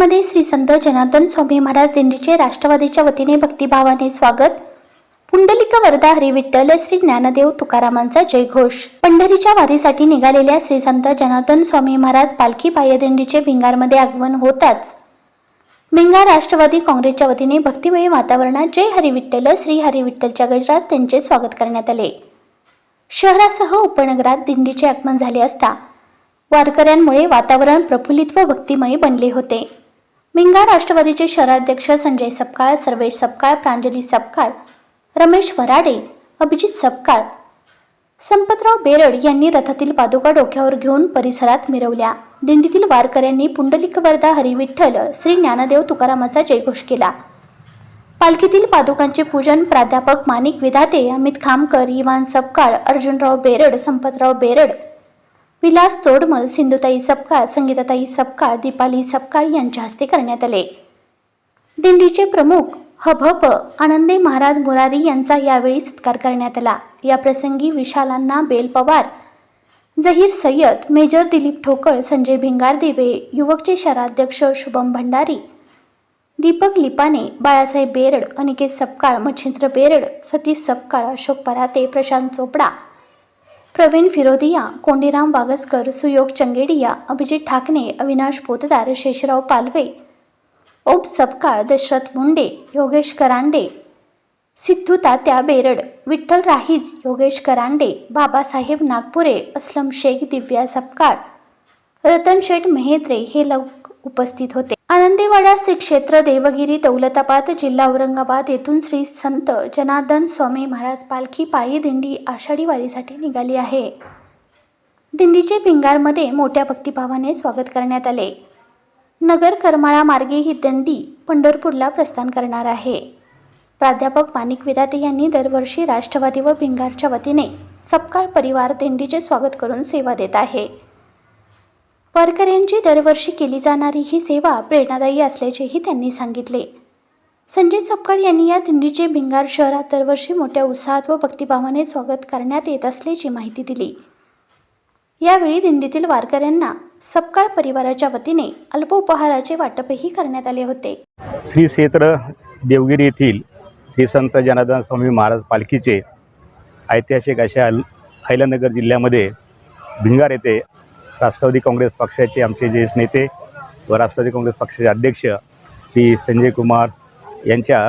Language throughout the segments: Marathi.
भिंगारमध्ये श्री संत जनार्दन स्वामी महाराज दिंडीचे राष्ट्रवादीच्या वतीने भक्तिभावाने स्वागत. पुंडलिक वरदा हरिविठ्ठल श्री ज्ञानदेव तुकारामांचा जयघोष. पंढरीच्या वारीसाठी निघालेल्या श्री संत जनार्दन स्वामी महाराज पालखी पायदिंडीचे भिंगारमध्ये आगमन होताच. भिंगार राष्ट्रवादी काँग्रेसच्या वतीने भक्तिमय वातावरणात जय हरिविठ्ठल श्री हरिविठ्ठलच्या गजरात त्यांचे स्वागत करण्यात आले. शहरासह उपनगरात दिंडीचे आगमन झाले असता वारकऱ्यांमुळे वातावरण प्रफुल्लित व भक्तिमय बनले होते. मिंगा राष्ट्रवादीचे शहराध्यक्ष संजय सपकाळ सर्वेश सपकाळ प्रांजली सपकाळ रमेश वराडे अभिजित सपकाळ संपतराव बेरड यांनी रथातील पादुका डोक्यावर घेऊन परिसरात मिरवल्या. दिंडीतील वारकऱ्यांनी पुंडलिक वरदा हरिविठ्ठल श्री ज्ञानदेव तुकारामाचा जयघोष केला. पालखीतील पादुकांचे पूजन प्राध्यापक माणिक विधाते अमित खामकर इवान सपकाळ अर्जुनराव बेरड संपतराव बेरड विलास तोडमल सिंधुताई सपकाळ संगीताताई सपकाळ दीपाली सपकाळ यांच्या हस्ते करण्यात आले. दिंडीचे प्रमुख हभप आनंदे महाराज मुरारी यांचा यावेळी सत्कार करण्यात आला. या प्रसंगी विशालांना bell Pawar Zaheer Sayyed major Dilip Thokal Sanjay Bhingardive युवकचे शहराध्यक्ष शुभम भंडारी दीपक लिपाने बाळासाहेब बेरड अनिकेत सपकाळ मच्छिंद्र बेरड सतीश सपकाळ अशोक पराते प्रशांत चोपडा प्रवीण फिरोदिया कोंडीराम वागसकर सुयोग चंगेडिया अभिजित ठाकणे अविनाश पोतदार शेषराव पालवे. ओप सपकाळ दशरथ मुंडे योगेश करांडे. सिद्धू तात्या बेरड विठ्ठल राहीज योगेश करांडे बाबासाहेब नागपुरे अस्लम शेख दिव्या सपकाळ. रतन शेठ मेहेत्रे हे लव उपस्थित होते. आनंदेवाडा श्री क्षेत्र देवगिरी दौलताबाद जिल्हा औरंगाबाद येथून श्री संत जनार्दन स्वामी महाराज पालखी पायी दिंडी आषाढी वारीसाठी निघाली आहे. दिंडीचे भिंगारमध्ये मोठ्या भक्तिभावाने स्वागत करण्यात आले. नगर करमाळा मार्गे ही दिंडी पंढरपूरला प्रस्थान करणार आहे. प्राध्यापक माणिक विदाते यांनी दरवर्षी राष्ट्रवादी व भिंगारच्या वतीने सपकाळ परिवार दिंडीचे स्वागत करून सेवा देत आहे. वारकऱ्यांची दरवर्षी केली जाणारी ही सेवा प्रेरणादायी असल्याचेही त्यांनी सांगितले. संजय सपकाळ यांनी या दिंडीचे भिंगार शहरात दरवर्षी मोठ्या उत्साहात व भक्तिभावाने स्वागत करण्यात येत असल्याची माहिती दिली. यावेळी दिंडीतील वारकऱ्यांना सपकाळ परिवाराच्या वतीने अल्पोपहाराचे वाटपही करण्यात आले होते. श्री क्षेत्र देवगिरी येथील श्री संत जनार्दन स्वामी महाराज पालखीचे ऐतिहासिक अशा अल- अहिल्यानगर जिल्ह्यामध्ये भिंगार येथे राष्ट्रवादी काँग्रेस पक्षाचे आमचे ज्येष्ठ नेते व राष्ट्रवादी काँग्रेस पक्षाचे अध्यक्ष श्री संजय कुमार यांच्या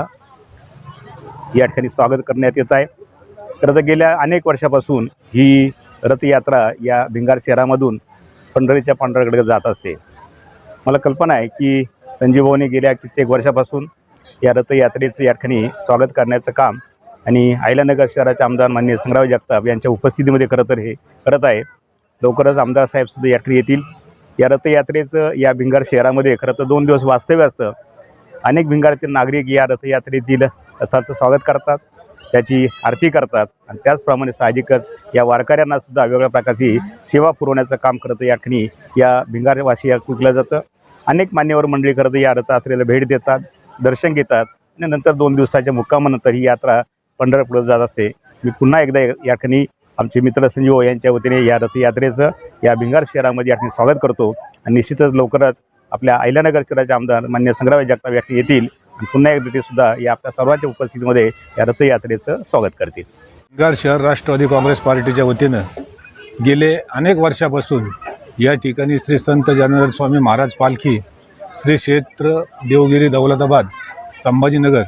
या ठिकाणी स्वागत करण्यात येत आहे. खरं तर गेल्या अनेक वर्षापासून ही रथयात्रा या भिंगार शहरामधून पंढरीच्या पांढऱ्याकडे जात असते. मला कल्पना आहे की संजीव भाऊने गेल्या कित्येक वर्षापासून या रथयात्रेचं या ठिकाणी स्वागत करण्याचं काम आणि आयलानगर शहराचे आमदार मान्य संग्राम जगताप यांच्या उपस्थितीमध्ये खरं तर हे करत आहे. लवकरच आमदार साहेबसुद्धा या येतील. या रथयात्रेचं या भिंगार शहरामध्ये खरं तर दोन दिवस वास्तव्य असतं. अनेक भिंगारातील नागरिक या रथयात्रेतील रथाचं स्वागत करतात त्याची आरती करतात आणि त्याचप्रमाणे साहजिकच या वारकऱ्यांना सुद्धा वेगवेगळ्या प्रकारची सेवा पुरवण्याचं काम करतं या ठिकाणी या भिंगारवासी या कुकलं जातं. अनेक मान्यवर मंडळी करत या रथयात्रेला भेट देतात दर्शन घेतात आणि नंतर दोन दिवसाच्या मुक्कामानंतर ही यात्रा पंढरपूर जात असते. मी पुन्हा एकदा या या ठिकाणी आमचे मित्र संजीव यांच्या वतीने या रथयात्रेचं या भिंगार शहरामध्ये या ठिकाणी स्वागत करतो. आणि निश्चितच लवकरच आपल्या अहिल्यानगर शहराचे आमदार मान्य संग्राम जगताप या येतील. आणि पुन्हा एकदा ते सुद्धा या आपल्या सर्वांच्या उपस्थितीमध्ये या रथयात्रेचं स्वागत करतील. भिंगार शहर राष्ट्रवादी काँग्रेस पार्टीच्या वतीनं गेले अनेक वर्षापासून या ठिकाणी श्री संत जनार्दन स्वामी महाराज पालखी श्री क्षेत्र देवगिरी दौलताबाद संभाजीनगर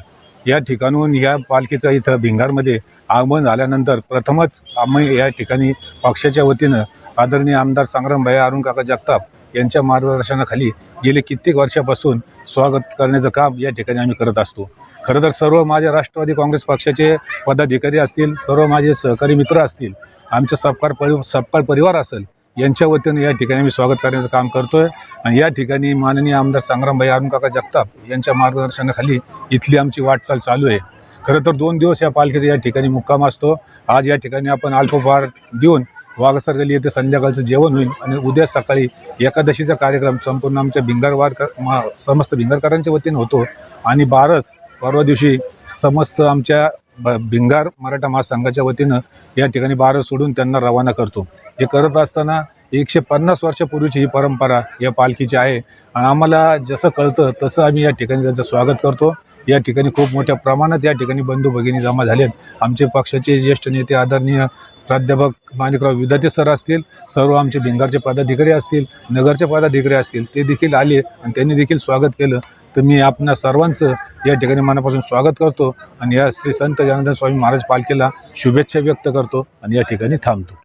या ठिकाणून या पालखीचं इथं भिंगारमध्ये आगमन झाल्यानंतर प्रथमच आम्ही या ठिकाणी पक्षाच्या वतीनं आदरणीय आमदार संग्रामभाई अरुण काका जगताप यांच्या मार्गदर्शनाखाली गेले कित्येक वर्षापासून स्वागत करण्याचं काम या ठिकाणी आम्ही करत असतो. खरं तर सर्व माझ्या राष्ट्रवादी काँग्रेस पक्षाचे पदाधिकारी असतील सर्व माझे सहकारी मित्र असतील आमच्या सपकार परि सपकाळ परिवार असेल यांच्या वतीनं या ठिकाणी मी स्वागत करण्याचं काम करतो आहे आणि या ठिकाणी माननीय आमदार संग्रामभाई अरुणकाका जगताप यांच्या मार्गदर्शनाखाली इथली आमची वाटचाल चालू आहे. खरं तर दोन दिवस या पालखीचा या ठिकाणी मुक्काम असतो. आज या ठिकाणी आपण अल्पभार देऊन वाघसर गली येथे संध्याकाळचं जेवण होईल आणि उद्या सकाळी एकादशीचा कार्यक्रम संपूर्ण आमच्या भिंगारवार मा समस्त भिंगारकरांच्या वतीनं होतो. आणि बारस परवा दिवशी समस्त आमच्या भिंगार मराठा महासंघाच्या वतीनं या ठिकाणी बारा सोडून त्यांना रवाना करतो. हे करत असताना एकशे पन्नास वर्षापूर्वीची ही परंपरा या पालखीची आहे. आणि आम्हाला जसं कळतं तसं आम्ही या ठिकाणी त्यांचं स्वागत करतो. या ठिकाणी खूप मोठ्या प्रमाणात या ठिकाणी बंधू भगिनी जमा आहेत. आमचे पक्षाचे ज्येष्ठ नेते आदरणीय प्राध्यापक माणिकराव विधाते सर असतील सर्व आमचे भिंगारचे पदाधिकारी असतील नगरचे पदाधिकारी असतील ते देखील आले आणि त्यांनी देखील स्वागत केलं. तर मी आपणा सर्वांचं या ठिकाणी मनापासून स्वागत करतो आणि या श्री संत जनार्दन स्वामी महाराज पालखीला शुभेच्छा व्यक्त करतो आणि या ठिकाणी थांबतो.